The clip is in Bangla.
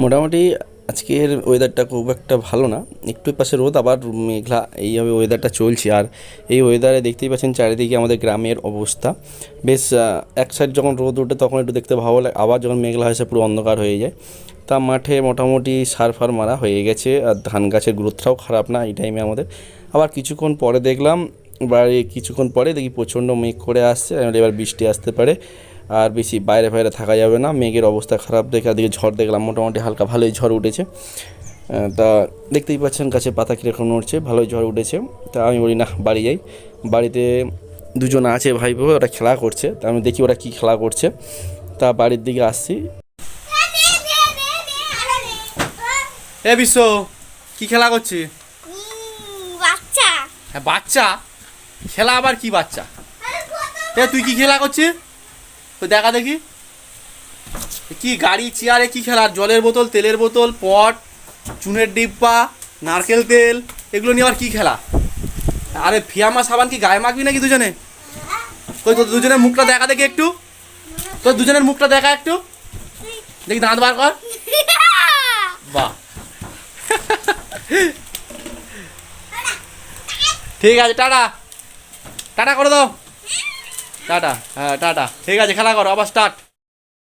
মোটামুটি আজকের ওয়েদারটা খুব একটা ভালো না। একটু পাশে রোদ, আবার মেঘলা। এইভাবে ওয়েদারটা চলছে। আর এই ওয়েদারে দেখতেই পাচ্ছেন চারিদিকে আমাদের গ্রামের অবস্থা। বেশ এক সাইড যখন রোদ ওঠে তখন একটু দেখতে ভালো লাগে, আবার যখন মেঘলা হয় সে পুরো অন্ধকার হয়ে যায়। তা মাঠে মোটামুটি সার ফার মারা হয়ে গেছে, আর ধান গাছের গ্রোথটাও খারাপ না এই টাইমে আমাদের। আবার কিছুক্ষণ পরে দেখলাম, বাড়ি কিছুক্ষণ পরে দেখি প্রচণ্ড মেঘ করে আসছে, এবার বৃষ্টি আসতে পারে। আর বেশি বাইরে বাইরে থাকা যাবে না। মেঘের অবস্থা খারাপ দেখে দিকে ঝড় দেখলাম মোটামুটি হালকা ভালোই ঝড় উঠেছে। তা দেখতেই পাচ্ছেন গাছে পাতা কীরকম নড়ছে ভালোই ঝড় উঠেছে। তা আমি বলি না বাড়ি যাই। বাড়িতে দুজন আছে ভাই বোন ওরা খেলা করছে। তা আমি দেখি ওরা কী খেলা করছে। তা বাড়ির দিকে আসছি। এ বিশ্ব কি খেলা করছি? বাচ্চা। হ্যাঁ বাচ্চা? খেলা আবার কি বাচ্চা? এ তুই কি খেলা করছিস? তো দেখা দেখি। কি গাড়ি, চেয়ারে কি খেলা? আর জলের বোতল, তেলের বোতল, পট, চুনের ডিব্বা, নারকেল তেল, এগুলো নিয়ে আবার কি খেলা? আরে ফিয়ামা সাবান কি গায়ে মাখবি নাকি দুজনে? তোর দুজনের মুখটা দেখা দেখি একটু। তোর দুজনের মুখটা দেখা একটু। দেখি দাঁত বার কর। বাহ। ঠিক আছে, টাটা। টাটা করে দাও। টাটা হ্যাঁ টাটা। ঠিক আছে খেলা করো আবার স্টার্ট